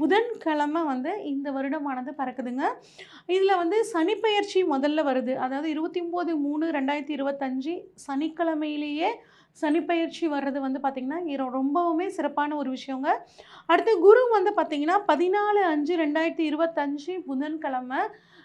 புதன்கிழமை வந்து இந்த வருடமானது பறக்குதுங்க. இதில் வந்து சனிப்பெயர்ச்சி முதல்ல வருது. அதாவது இருபத்தி ஒம்பது மூணு ரெண்டாயிரத்தி இருபத்தஞ்சி சனிக்கிழமையிலேயே சனிப்பெயர்ச்சி வர்றது வந்து பார்த்திங்கன்னா ரொம்பவுமே சிறப்பான ஒரு விஷயங்க. அடுத்து குரு வந்து பார்த்திங்கன்னா பதினாலு அஞ்சு ரெண்டாயிரத்தி இருபத்தஞ்சி புதன்கிழமை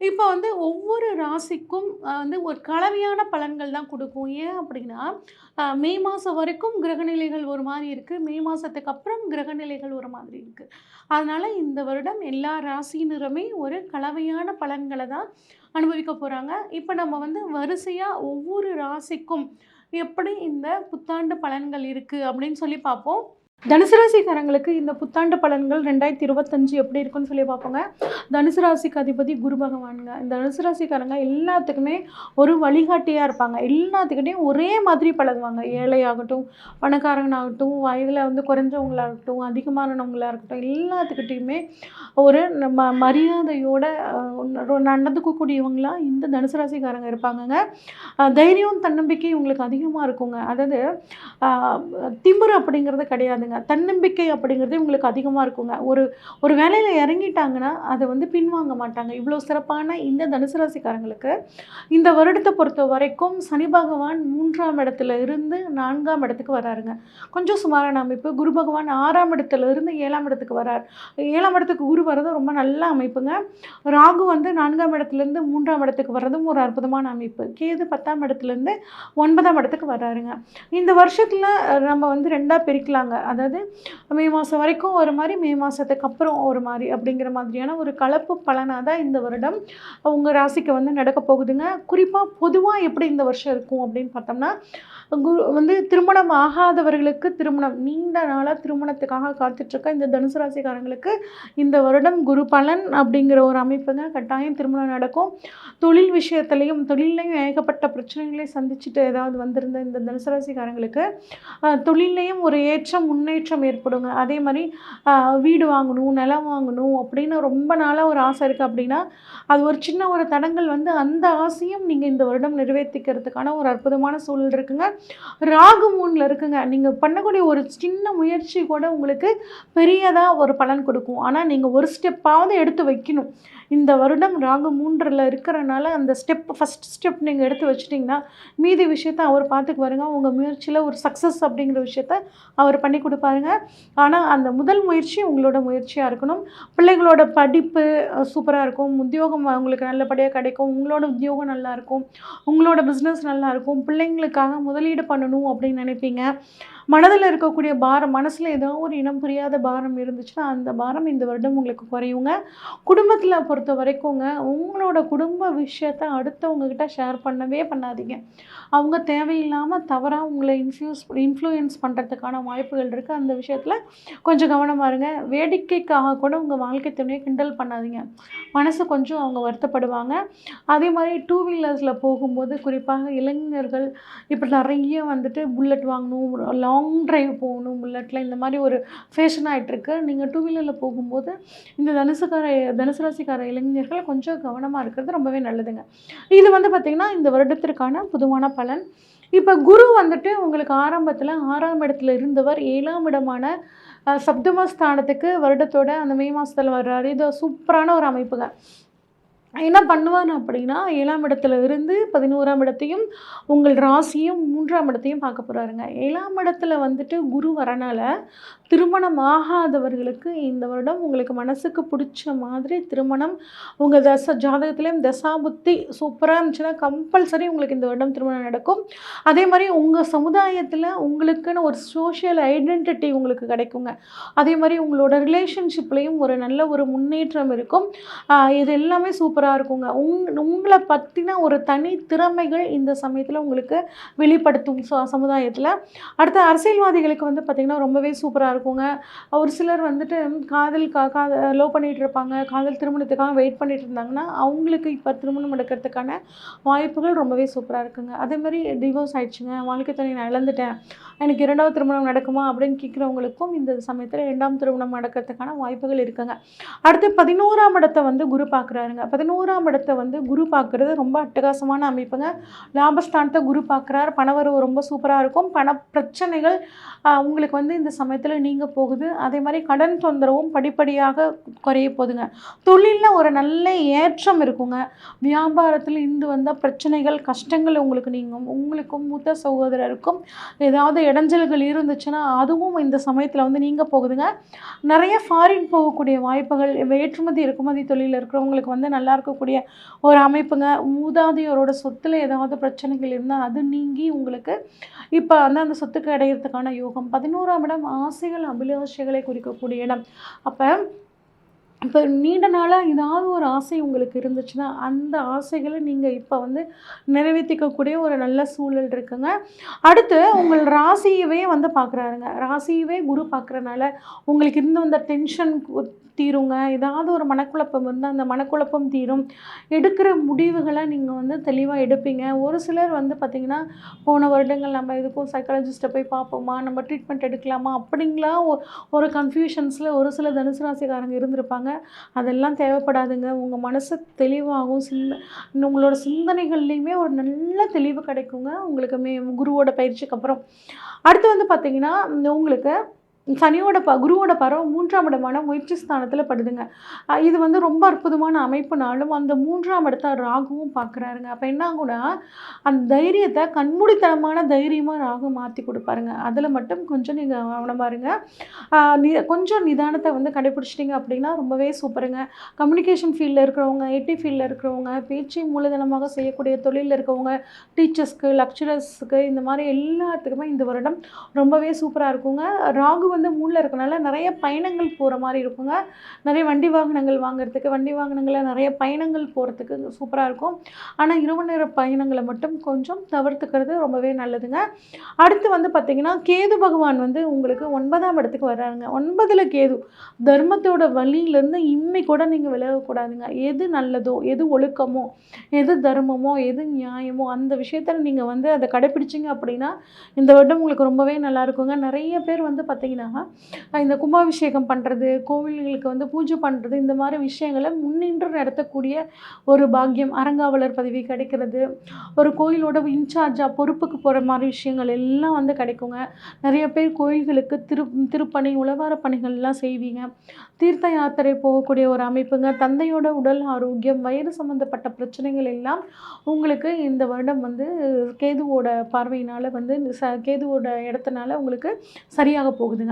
இப்போ வந்து ஒவ்வொரு ராசிக்கும் வந்து ஒரு கலவையான பலன்கள் தான் கொடுக்கும். ஏன் அப்படின்னா மே மாதம் வரைக்கும் கிரகநிலைகள் ஒரு மாதிரி இருக்குது மே மாதத்துக்கு அப்புறம் கிரகநிலைகள் ஒரு மாதிரி இருக்குது அதனால் இந்த வருடம் எல்லா ராசியினருமே ஒரு கலவையான பலன்களை தான் அனுபவிக்க போகிறாங்க இப்போ நம்ம வந்து வரிசையாக ஒவ்வொரு ராசிக்கும் எப்படி இந்த புத்தாண்டு பலன்கள் இருக்குது அப்படின்னு சொல்லி பார்ப்போம். தனுசு ராசிக்காரங்களுக்கு இந்த புத்தாண்டு பலன்கள் ரெண்டாயிரத்தி இருபத்தஞ்சு எப்படி இருக்குன்னு சொல்லி பார்ப்போங்க. தனுசு ராசிக்கு அதிபதி குரு பகவானுங்க. இந்த தனுசு ராசிக்காரங்க எல்லாத்துக்குமே ஒரு வழிகாட்டியாக இருப்பாங்க. எல்லாத்துக்கிட்டையும் ஒரே மாதிரி பழகுவாங்க. ஏழையாகட்டும் பணக்காரங்கனாகட்டும் வயதில் வந்து குறைஞ்சவங்களாகட்டும் அதிகமானவங்களாக இருக்கட்டும் எல்லாத்துக்கிட்டையுமே ஒரு ம மரியாதையோட நடந்துக்கக்கூடியவங்களாக இந்த தனுசு ராசிக்காரங்க இருப்பாங்கங்க. தைரியம் தன்னம்பிக்கை இவங்களுக்கு அதிகமாக இருக்குங்க. அதாவது ஆஹ், அப்படிங்கிறது கிடையாதுங்க. தன்னம்பிக்கை அப்படிங்கிறது இவங்களுக்கு அதிகமாக இருக்குங்க. ஒரு ஒரு வேலையில் இறங்கிட்டாங்கன்னா அதை வந்து பின்வாங்க மாட்டாங்க. இவ்வளோ சிறப்பான இந்த தனுசு ராசிக்காரங்களுக்கு இந்த வருடத்தை பொறுத்த வரைக்கும் சனி பகவான் மூன்றாம் இடத்துல இருந்து நான்காம் இடத்துக்கு வராருங்க. கொஞ்சம் சுமாரான அமைப்பு. குரு பகவான் ஆறாம் இடத்துல இருந்து ஏழாம் இடத்துக்கு வரார். ஏழாம் இடத்துக்கு குரு வர்றது ரொம்ப நல்ல அமைப்புங்க. ராகு வந்து நான்காம் இடத்துலேருந்து மூன்றாம் இடத்துக்கு வர்றதும் ஒரு அற்புதமான அமைப்பு. கேது பத்தாம் இடத்துலேருந்து ஒன்பதாம் இடத்துக்கு வர்றாருங்க இந்த வருஷத்தில் நம்ம வந்து ரெண்டாக பிரிக்கலாங்க. அதாவது மே மாதம் வரைக்கும் ஒரு மாதிரி மே மாதத்துக்கு அப்புறம் ஒரு மாதிரி அப்படிங்கிற மாதிரியான ஒரு கலப்பு பலனாக தான் இந்த வருடம் உங்கள் ராசிக்கு வந்து நடக்க போகுதுங்க. குறிப்பாக பொதுவாக எப்படி இந்த வருஷம் இருக்கும் அப்படின்னு பார்த்தோம்னா குரு வந்து திருமணம் ஆகாதவர்களுக்கு திருமணம் நீண்ட நாளாக திருமணத்துக்காக காத்துட்ருக்க இந்த தனுசு ராசிக்காரங்களுக்கு இந்த வருடம் குரு பலன் அப்படிங்கிற ஒரு அமைப்புங்க. கட்டாயம் திருமணம் நடக்கும். தொழில் விஷயத்துலையும் தொழிலையும் ஏகப்பட்ட பிரச்சனைகளை சந்திச்சுட்டு ஏதாவது வந்திருந்த இந்த தனுசு ராசிக்காரங்களுக்கு தொழிலையும் ஒரு ஏற்றம் முன்னேற்றம் ஏற்படுங்க. அதே மாதிரி வீடு வாங்கணும் நிலம் வாங்கணும் அப்படின்னு ரொம்ப நாளாக ஒரு ஆசை இருக்குது அப்படின்னா அது ஒரு சின்ன ஒரு தடங்கள் வந்து அந்த ஆசையும் நீங்கள் இந்த வருடம் நிறைவேற்றிக்கிறதுக்கான ஒரு அற்புதமான சூழல் இருக்குங்க. ராகு மூணில் இருக்குங்க. நீங்கள் பண்ணக்கூடிய ஒரு சின்ன முயற்சி கூட உங்களுக்கு பெரியதாக ஒரு பலன் கொடுக்கும். ஆனால் நீங்கள் ஒரு ஸ்டெப்பாவது எடுத்து வைக்கணும். இந்த வருடம் ராகு மூன்றில் இருக்கிறனால அந்த ஸ்டெப் ஃபஸ்ட் ஸ்டெப் நீங்கள் எடுத்து வச்சிட்டிங்கன்னா மீதி விஷயத்த அவர் பார்த்துக்கு வருங்க உங்கள் முயற்சியில் ஒரு சக்ஸஸ் அப்படிங்கிற விஷயத்த அவர் பண்ணி கொடுப்பாருங்க. ஆனால் அந்த முதல் முயற்சி உங்களோட முயற்சியாக இருக்கணும். பிள்ளைகளோட படிப்பு சூப்பராக இருக்கும். உத்தியோகம் அவங்களுக்கு நல்லபடியாக கிடைக்கும். உங்களோட உத்தியோகம் நல்லாயிருக்கும் உங்களோட பிஸ்னஸ் நல்லாயிருக்கும் பிள்ளைங்களுக்காக முதலீடு பண்ணணும் அப்படின்னு நினைப்பீங்க. மனதில் இருக்கக்கூடிய பாரம் மனசில் ஏதோ ஒரு இனம் புரியாத பாரம் இருந்துச்சுன்னா அந்த பாரம் இந்த வருடம் உங்களுக்கு குறையுங்க. குடும்பத்தில் பொறுத்த வரைக்கும்ங்க உங்களோட குடும்ப விஷயத்த அடுத்தவங்கக்கிட்ட ஷேர் பண்ணவே பண்ணாதீங்க. அவங்க தேவையில்லாமல் தவறாக உங்களை இன்ஃப்யூஸ் இன்ஃப்ளூயன்ஸ் பண்ணுறதுக்கான வாய்ப்புகள் இருக்குது அந்த விஷயத்தில் கொஞ்சம் கவனமாக இருங்க. வேடிக்கைக்காக கூட உங்கள் வாழ்க்கை துணையை கிண்டல் பண்ணாதீங்க. மனசு கொஞ்சம் அவங்க வருத்தப்படுவாங்க. அதே மாதிரி டூ வீலர்ஸில் போகும்போது குறிப்பாக இளைஞர்கள் இப்போ நிறைய வந்துட்டு புல்லட் வாங்கணும் லாங் டிரைவ் போகணும் புல்லட்டில் இந்த மாதிரி ஒரு ஃபேஷன் ஆகிட்டுருக்கு நீங்கள் டூ வீலரில் போகும்போது இந்த தனுசுக்கார தனுசு ராசிக்கார இளைஞர்கள் கொஞ்சம் கவனமாக இருக்கிறது ரொம்பவே நல்லதுங்க. இது வந்து பார்த்திங்கன்னா இந்த வருடத்திற்கான பொதுவான பலன். இப்போ குரு வந்துட்டு உங்களுக்கு ஆரம்பத்தில் ஆறாம் இடத்துல இருந்தவர் ஏழாம் இடமான சப்தமஸ்தானத்துக்கு வருடத்தோட அந்த மே மாதத்தில் வர்றாரு. இது சூப்பரான ஒரு அமைப்புங்க. என்ன பண்ணுவான் அப்படின்னா ஏழாம் இடத்துல இருந்து பதினோராம் இடத்தையும் உங்கள் ராசியும் மூன்றாம் இடத்தையும் பார்க்க போகிறாருங்க ஏழாம் இடத்துல வந்துட்டு குரு வரனால் திருமணம் ஆகாதவர்களுக்கு இந்த வருடம் உங்களுக்கு மனசுக்கு பிடிச்ச மாதிரி திருமணம் உங்கள் தச ஜாதகத்துலேயும் தசாபுத்தி சூப்பராக இருந்துச்சுன்னா கம்பல்சரி உங்களுக்கு இந்த வருடம் திருமணம் நடக்கும். அதே மாதிரி உங்கள் சமுதாயத்தில் உங்களுக்குன்னு ஒரு சோஷியல் ஐடென்டிட்டி உங்களுக்கு கிடைக்குங்க. அதே மாதிரி உங்களோட ரிலேஷன்ஷிப்லேயும் ஒரு நல்ல ஒரு முன்னேற்றம் இருக்கும். இது எல்லாமே சூப்பர் சூப்பராக இருக்குங்க. உங் உங்களை பற்றின ஒரு தனி திறமைகள் இந்த சமயத்தில் உங்களுக்கு வெளிப்படுத்தும் சமுதாயத்தில். அடுத்து அரசியல்வாதிகளுக்கு வந்து பார்த்திங்கன்னா ரொம்பவே சூப்பராக இருக்குங்க. ஒரு சிலர் வந்துட்டு காதல் கா கா லவ் பண்ணிகிட்டு இருப்பாங்க காதல் திருமணத்துக்காக வெயிட் பண்ணிட்டு இருந்தாங்கன்னா அவங்களுக்கு இப்போ திருமணம் எடுக்கிறதுக்கான வாய்ப்புகள் ரொம்பவே சூப்பராக இருக்குங்க. அதே மாதிரி டிவோர்ஸ் ஆயிடுச்சுங்க. வாழ்க்கை துணை நான் இழந்துட்டேன். எனக்கு இரண்டாவது திருமணம் நடக்குமா அப்படின்னு கேட்குறவங்களுக்கும் இந்த சமயத்தில் இரண்டாம் திருமணம் நடக்கிறதுக்கான வாய்ப்புகள் இருக்குங்க. அடுத்து பதினோராம் இடத்தை வந்து குரு பார்க்குறாருங்க பதினோரு பதினோராம் இடத்தை வந்து குரு பார்க்குறது ரொம்ப அட்டகாசமான அமைப்புங்க. லாபஸ்தானத்தை குரு பார்க்குறாரு. பணவரவு ரொம்ப சூப்பராக இருக்கும். பண பிரச்சனைகள் உங்களுக்கு வந்து இந்த சமயத்தில் நீங்க போகுது. அதே மாதிரி கடன் தொந்தரவும் படிப்படியாக குறைய போகுதுங்க. தொழிலில் ஒரு நல்ல ஏற்றம் இருக்குங்க. வியாபாரத்தில் இருந்து வந்தால் பிரச்சனைகள் கஷ்டங்கள் உங்களுக்கு நீங்கும். உங்களுக்கும் மூத்த சகோதரருக்கும் ஏதாவது இடைஞ்சல்கள் இருந்துச்சுன்னா அதுவும் இந்த சமயத்தில் வந்து நீங்கள் போகுதுங்க. நிறைய ஃபாரின் போகக்கூடிய வாய்ப்புகள் ஏற்றுமதி இறக்குமதி தொழிலில் இருக்கிறவங்களுக்கு வந்து நல்லா இருக்கக்கூடிய ஒரு அமைப்புங்க. மூதாதையரோட சொத்துல ஏதாவது பிரச்சனைகள் இருந்தால் அது நீங்கி உங்களுக்கு இப்போ வந்து அந்த சொத்துக்கு அடையிறதுக்கான யோகம். பதினோராம் இடம் ஆசைகள் அபிலாஷைகளை குறிக்கக்கூடிய இடம். அப்போ இப்போ நீண்ட நாளாக ஏதாவது ஒரு ஆசை உங்களுக்கு இருந்துச்சுன்னா அந்த ஆசைகளை நீங்கள் இப்போ வந்து நிறைவேற்றிக்கக்கூடிய ஒரு நல்ல சூழல் இருக்குங்க. அடுத்து உங்கள் ராசியவே வந்து பார்க்குறாருங்க ராசியவே குரு பார்க்குறனால உங்களுக்கு இருந்து வந்த டென்ஷன் தீருங்க. ஏதாவது ஒரு மனக்குழப்பம் இருந்தால் அந்த மனக்குழப்பம் தீரும். எடுக்கிற முடிவுகளை நீங்கள் வந்து தெளிவாக எடுப்பீங்க. ஒரு சிலர் வந்து பார்த்திங்கன்னா போன வருடங்கள் நம்ம எதுக்கும் சைக்காலஜிஸ்ட்டை போய் பார்ப்போமா நம்ம ட்ரீட்மெண்ட் எடுக்கலாமா? அப்படிங்களா? ஒரு கன்ஃபியூஷன்ஸில் ஒரு சில தனுசு ராசிக்காரங்க இருந்திருப்பாங்க. அதெல்லாம் தேவைப்படாதுங்க. உங்கள் மனசு தெளிவாகும். சிந்த உங்களோட சிந்தனைகள்லையுமே ஒரு நல்ல தெளிவு கிடைக்குங்க. உங்களுக்கு மே குருவோட பயிற்சிக்கு அப்புறம். அடுத்து வந்து பார்த்திங்கன்னா உங்களுக்கு சனியோட ப குருவோட பருவம் மூன்றாம் இடமான முயற்சி ஸ்தானத்தில் படுதுங்க. இது வந்து ரொம்ப அற்புதமான அமைப்புனாலும் அந்த மூன்றாம் இடத்த ராகுவும் பார்க்குறாருங்க அப்போ என்ன அந்த தைரியத்தை கண்மூடித்தனமான தைரியமாக ராகு மாற்றி கொடுப்பாருங்க. அதில் மட்டும் கொஞ்சம் நீங்கள் கவனமாக இருங்க கொஞ்சம் நிதானத்தை வந்து கடைபிடிச்சிட்டிங்க அப்படின்னா ரொம்பவே சூப்பருங்க. கம்யூனிகேஷன் ஃபீல்டில் இருக்கிறவங்க ஐடி ஃபீல்டில் இருக்கிறவங்க பேச்சை மூலதனமாக செய்யக்கூடிய தொழிலில் இருக்கவங்க டீச்சர்ஸ்க்கு லெக்சரர்ஸ்க்கு இந்த மாதிரி எல்லாத்துக்குமே இந்த வருடம் ரொம்பவே சூப்பராக இருக்குங்க. ராகு வந்து மூணில் இருக்கனால நிறைய பயணங்கள் போகிற மாதிரி இருக்குங்க. நிறைய வண்டி வாகனங்கள் வாங்குறதுக்கு வண்டி வாகனங்களில் நிறைய பயணங்கள் போகிறதுக்கு சூப்பராக இருக்கும். ஆனால் இரவு நேர பயணங்களை மட்டும் கொஞ்சம் தவிர்த்துக்கிறது ரொம்பவே நல்லதுங்க. அடுத்து வந்து பார்த்திங்கன்னா கேது பகவான் வந்து உங்களுக்கு ஒன்பதாம் இடத்துக்கு வர்றாருங்க. ஒன்பதில் கேது தர்மத்தோட வழியிலேருந்து இம்மை கூட நீங்கள் விலகக்கூடாதுங்க எது நல்லதோ எது ஒழுக்கமோ எது தர்மமோ எது நியாயமோ அந்த விஷயத்தில் நீங்கள் வந்து அதை கடைப்பிடிச்சிங்க அப்படின்னா இந்த வருடம் உங்களுக்கு ரொம்பவே நல்லா இருக்குங்க. நிறைய பேர் வந்து பார்த்திங்கன்னா இந்த கும்பாபிஷேகம் பண்ணுறது கோவில்களுக்கு வந்து பூஜை பண்ணுறது இந்த மாதிரி விஷயங்களை முன்னின்று நடத்தக்கூடிய ஒரு பாக்கியம் அரங்காவலர் பதவி கிடைக்கிறது ஒரு கோயிலோட இன்சார்ஜாக பொறுப்புக்கு போகிற மாதிரி விஷயங்கள் எல்லாம் வந்து கிடைக்குங்க. நிறைய பேர் கோயில்களுக்கு திரு திருப்பணி உழவார பணிகள்லாம் செய்வீங்க. தீர்த்த யாத்திரை போகக்கூடிய ஒரு அமைப்புங்க. தந்தையோட உடல் ஆரோக்கியம் வயிறு சம்மந்தப்பட்ட பிரச்சனைகள் எல்லாம் உங்களுக்கு இந்த வருடம் வந்து கேதுவோட பார்வையினால் வந்து ச கேதுவோட இடத்துனால உங்களுக்கு சரியாக போகுதுங்க.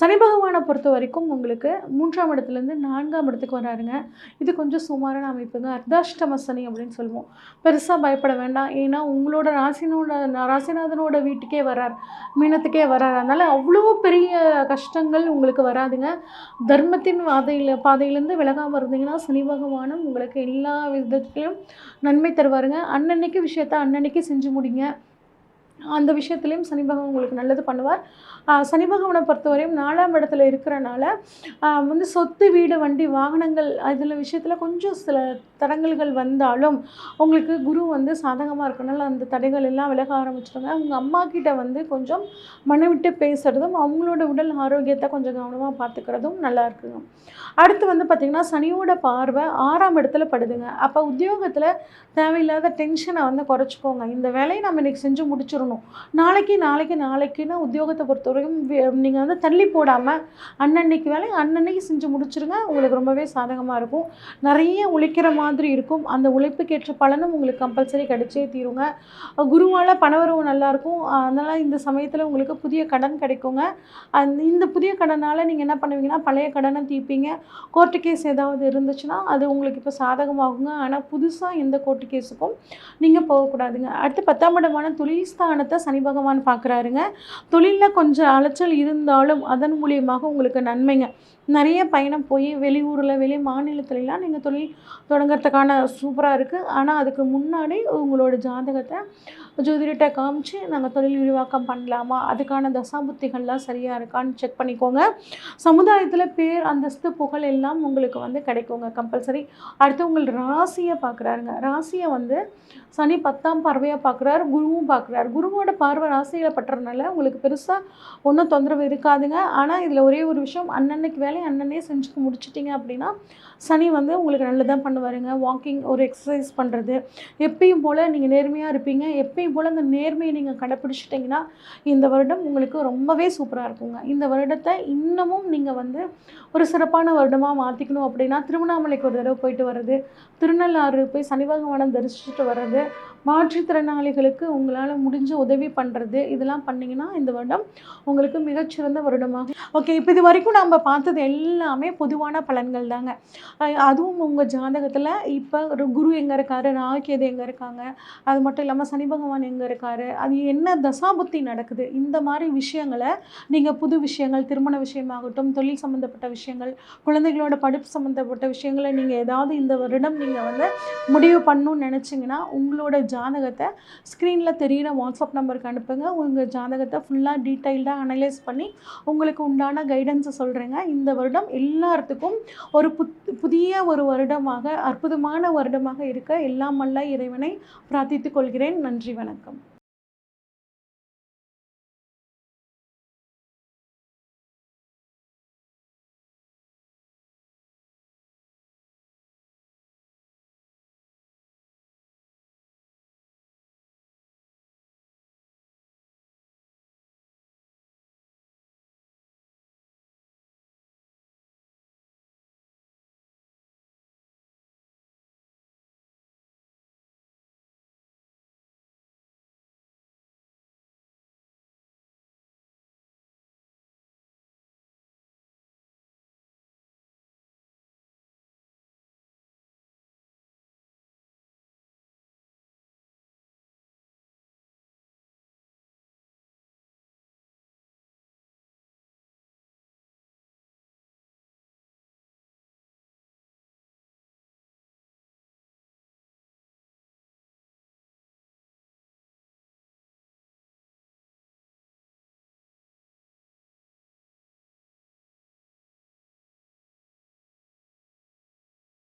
சனி பகவானை பொறுத்த வரைக்கும் உங்களுக்கு மூன்றாம் இடத்துலேருந்து நான்காம் இடத்துக்கு வராருங்க. இது கொஞ்சம் சுமாரான அமைப்புங்க. அர்த்தாஷ்டம சனி அப்படின்னு சொல்லுவோம். பெருசாக பயப்பட வேண்டாம். ஏன்னா உங்களோட ராசினோட ராசிநாதனோட வீட்டுக்கே வரார். மீனத்துக்கே வரார். அதனால் அவ்வளோ பெரிய கஷ்டங்கள் உங்களுக்கு வராதுங்க. தர்மத்தின் பாதையில் பாதையிலேருந்து விலகாமல் இருந்தீங்கன்னா சனி பகவானும் உங்களுக்கு எல்லா விதத்துலையும் நன்மை தருவாருங்க. அன்னன்னைக்கு விஷயத்த அன்னன்னைக்கு செஞ்சு முடிங்க. அந்த விஷயத்துலையும் சனி பகவான் உங்களுக்கு நல்லது பண்ணுவார். சனி பகவானை பொறுத்தவரையும் நாலாம் இடத்துல இருக்கிறனால வந்து சொத்து வீடு வண்டி வாகனங்கள் அதில் விஷயத்தில் கொஞ்சம் சில தடங்கல்கள் வந்தாலும் உங்களுக்கு குரு வந்து சாதகமாக இருக்கனால அந்த தடைகள் எல்லாம் விலக ஆரம்பிச்சிடுங்க அவங்க அம்மா கிட்ட வந்து கொஞ்சம் மனவிட்டு விட்டு பேசுகிறதும் அவங்களோட உடல் ஆரோக்கியத்தை கொஞ்சம் கவனமாக பார்த்துக்கிறதும் நல்லா இருக்குங்க. அடுத்து வந்து பார்த்திங்கன்னா சனியோட பார்வை ஆறாம் இடத்துல படுதுங்க. அப்போ உத்தியோகத்தில் தேவையில்லாத டென்ஷனை வந்து குறைச்சிக்கோங்க. இந்த வேலையை நம்ம இன்றைக்கி செஞ்சு முடிச்சிடணும். பண்ணணும். நாளைக்கு நாளைக்கு நாளைக்குன்னு உத்தியோகத்தை பொறுத்தவரைக்கும் நீங்கள் வந்து தள்ளி போடாமல் அன்னன்னைக்கு வேலை அன்னன்னைக்கு செஞ்சு முடிச்சிருங்க. உங்களுக்கு ரொம்பவே சாதகமாக இருக்கும். நிறைய உழைக்கிற மாதிரி இருக்கும். அந்த உழைப்புக்கேற்ற பலனும் உங்களுக்கு கம்பல்சரி கிடைச்சே தீருங்க. குருவால் பணவரவு நல்லாயிருக்கும் அதனால் இந்த சமயத்தில் உங்களுக்கு புதிய கடன் கிடைக்குங்க. அந்த இந்த புதிய கடனால் நீங்கள் என்ன பண்ணுவீங்கன்னா பழைய கடனை தீர்ப்பீங்க. கோர்ட்டு கேஸ் ஏதாவது இருந்துச்சுன்னா அது உங்களுக்கு இப்போ சாதகமாகுங்க. ஆனால் புதுசாக எந்த கோர்ட்டு கேஸுக்கும் நீங்கள் போகக்கூடாதுங்க. அடுத்து பத்தாம் இடமான தொழில் ஸ்தானத்தை சனி பகவான் பார்க்குறாருங்க. தொழிலில் கொஞ்சம் அலைச்சல் இருந்தாலும் அதன் மூலியமாக உங்களுக்கு நன்மைங்க. நிறைய பயணம் போய் வெளியூரில் வெளி மாநிலத்துலலாம் நீங்கள் தொழில் தொடங்குறதுக்கான சூப்பராக இருக்குது ஆனால் அதுக்கு முன்னாடி உங்களோட ஜாதகத்தை ஜோதிடர்கிட்ட காமிச்சு நாங்கள் தொழில் விரிவாக்கம் பண்ணலாமா? அதுக்கான தசாபுத்திகள்லாம் சரியாக இருக்கான்னு செக் பண்ணிக்கோங்க. சமுதாயத்தில் பேர் அந்தஸ்து புகழ் எல்லாம் உங்களுக்கு வந்து கிடைக்குங்க கம்பல்சரி அடுத்து உங்கள் ராசியை பார்க்குறாருங்க ராசியை வந்து சனி பத்தாம் பார்வையாக பார்க்குறாரு குருவும் பார்க்குறாரு குருவோட பார்வை ராசியில் பட்டுறதுனால உங்களுக்கு பெருசாக ஒன்றும் தொந்தரவு இருக்காதுங்க. ஆனால் இதில் ஒரே ஒரு விஷயம் அன்னன்னைக்கு வேலையை அண்ணனே செஞ்சு முடிச்சிட்டிங்க அப்படின்னா சனி வந்து உங்களுக்கு நல்லதாக பண்ணுவாருங்க. வாக்கிங் ஒரு எக்ஸசைஸ் பண்ணுறது எப்பயும் போல் நீங்கள் நேர்மையாக இருப்பீங்க. எப்பயும் போல் அந்த நேர்மையை நீங்கள் கடைப்பிடிச்சிட்டிங்கன்னா இந்த வருடம் உங்களுக்கு ரொம்பவே சூப்பராக இருக்குங்க. இந்த வருடத்தை இன்னமும் நீங்கள் வந்து ஒரு சிறப்பான வருடமாக மாற்றிக்கணும் அப்படின்னா திருவண்ணாமலைக்கு ஒரு தடவை போயிட்டு வர்றது திருநள்ளாறு போய் சனி பகவானை தரிசிச்சுட்டு வர்றது மாற்றுத்திறனாளிகளுக்கு உங்களால் முடிஞ்ச உதவி பண்ணுறது இதெல்லாம் பண்ணிங்கன்னா இந்த வருடம் உங்களுக்கு மிகச்சிறந்த வருடமாகும். ஓகே இப்போ இது வரைக்கும் நம்ம பார்த்தது எல்லாமே பொதுவான பலன்கள் தாங்க. அதுவும் உங்கள் ஜாதகத்தில் இப்போ குரு எங்கே இருக்காரு ராகேது எங்கே இருக்காங்க அது மட்டும் இல்லாமல் சனி பகவான் எங்கே இருக்காரு அது என்ன தசாபுத்தி நடக்குது இந்த மாதிரி விஷயங்களை நீங்கள் புது விஷயங்கள் திருமண விஷயமாகட்டும் தொழில் சம்மந்தப்பட்ட விஷயங்கள் குழந்தைகளோட படிப்பு சம்மந்தப்பட்ட விஷயங்களை நீங்கள் ஏதாவது இந்த வருடம் நீங்கள் வந்து முடிவு பண்ணணும்னு நினச்சிங்கன்னா உங்களோட ஜாதகத்தை ஸ்க்ரீனில் தெரியிற வாட்ஸ்அப் நம்பருக்கு அனுப்புங்க. உங்கள் ஜாதகத்தை ஃபுல்லாக டீட்டெயில்டாக அனலைஸ் பண்ணி உங்களுக்கு உண்டான கைடன்ஸை சொல்கிறேங்க இந்த வருடம் எல்லாத்துக்கும் ஒரு புத் புதிய ஒரு வருடமாக அற்புதமான வருடமாக இருக்க எல்லாம் வல்ல இறைவனை பிரார்த்தித்துக் கொள்கிறேன். நன்றி வணக்கம்.